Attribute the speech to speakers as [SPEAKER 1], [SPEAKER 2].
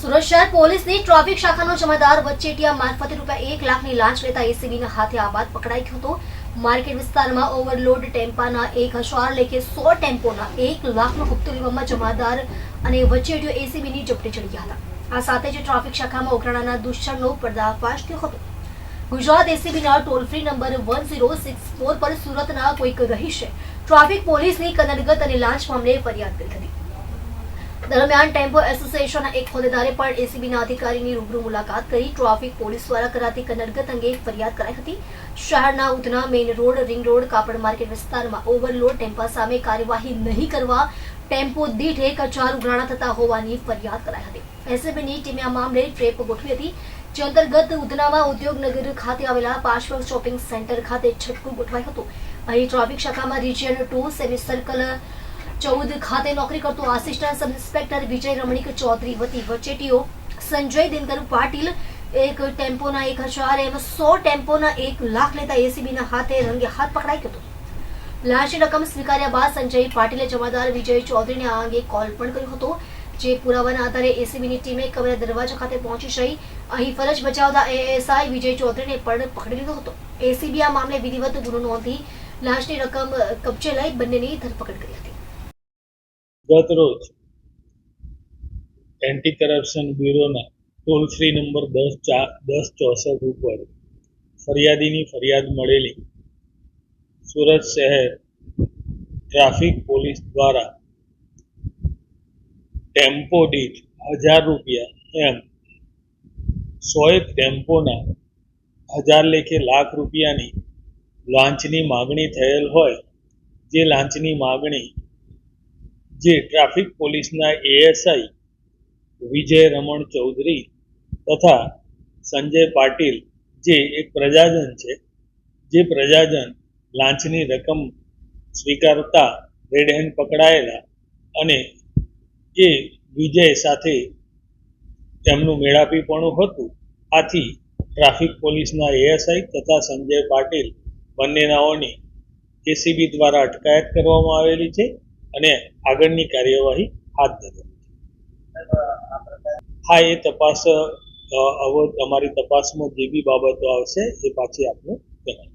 [SPEAKER 1] સુરત શહેર પોલીસની ટ્રાફિક શાખાનો જમાદાર વચ્ચેટિયા મારફતે રૂપિયા એક લાખની લાંચ લેતા એસીબીના હાથે આ બાદ પકડાઈ ગયો હતો. માર્કેટ વિસ્તારમાં ઓવરલોડ ટેમ્પાના એક હજાર લેખે સો ટેમ્પોના એક લાખનો હપ્તો લેવામાં જમાદાર અને વચેટીઓ એસીબીની ઝપટે ચડી ગયા હતા. આ સાથે જ ટ્રાફિક શાખામાં ઉઘરાણાના દુષ્કર્મનો પર્દાફાશ થયો હતો. Gujarat એસીબીના toll free number one zero six four પર સુરતના કોઈક રહીશે ટ્રાફિક પોલીસની કનડગત અને લાંચ મામલે ફરિયાદ કરી હતી. દરમિયાન ટેમ્પો એસોસિએશનના એક હોદ્દેદારે પણ એસીબીના અધિકારીની રૂબરૂ મુલાકાત કરી ટ્રાફિક પોલીસ દ્વારા કરાતી કનડગત અંગે ફરિયાદ કરાઈ હતી. શહેરના Udhna main road, ring road, કાપડ માર્કેટ વિસ્તારમાં ઓવરલોડ, ટેમ્પા સામે કાર્યવાહી નહીં કરવા ટેમ્પો દીઠ એક હજાર ઉઘરાણા થતા હોવાની ફરિયાદ કરાઈ હતી. એસીબીની ટીમે આ મામલે ટ્રેપ ગોઠવી હતી. જે અંતર્ગત ઉધનામાં ઉદ્યોગનગર ખાતે આવેલા પાર્શ્વ શોપિંગ સેન્ટર ખાતે છટકું ગોઠવાયું હતું. અહીં ટ્રાફિક શાખામાં રિજિયન ટુ, સેમી સર્કલ ચૌદ ખાતે નોકરી કરતો assistant sub inspector Vijay Ramnik Chaudhari વતી વચેટીઓ સંજય દિનકર પાટીલ એક ટેમ્પોના એક હજાર એમ સો ટેમ્પોના એક લાખ લેતા એસીબીના હાથે રંગે હાથ પકડાઈ ગયો લાંચની રકમ સ્વીકાર્યા બાદ સંજય પાટીલે જમાદાર વિજય ચૌધરીને આ અંગે કોલ પણ કર્યો હતો. જે પુરાવાના આધારે એસીબીની ટીમે કમરા દરવાજા ખાતે પહોંચી જઈ અહીં ફરજ બજાવતા એએસઆઈ વિજય ચૌધરીને પણ પકડી લીધો હતો. એસીબી આ મામલે વિધિવત ગુનો નોંધી લાંચની રકમ કબજે લઈ બંનેની ધરપકડ કરી હતી.
[SPEAKER 2] ગત રોજ એન્ટી કરપ્શન બ્યુરોના ટોલ ફ્રી નંબર દસ ચાર દસ ચોસઠ ઉપર ફરિયાદીની ફરિયાદ મળેલી. સુરત શહેર ટ્રાફિક પોલીસ દ્વારા ટેમ્પો દીઠ હજાર રૂપિયા એમ સો એક ટેમ્પોના હજાર લેખે લાખ રૂપિયાની લાંચની માગણી થયેલ હોય, જે લાંચની માગણી જે ટ્રાફિક પોલીસના એએસઆઈ વિજય રમણ ચૌધરી તથા સંજય પાટીલ જે એક પ્રજાજન છે, જે પ્રજાજન લાંચની રકમ સ્વીકારતા રેડ હેન્ડ પકડાયેલા અને એ વિજય સાથે તેમનું મેળાપીપણું હતું. આથી ટ્રાફિક પોલીસના એએસઆઈ તથા સંજય પાટીલ બંનેનાઓની એસીબી દ્વારા અટકાયત કરવામાં આવેલી છે. અને આગળની કાર્યવાહી હાથ ધરી હા, એ તપાસ અમારી તપાસમાં જે બી બાબતો આવશે, એ પાછી આપને જણાવીશ.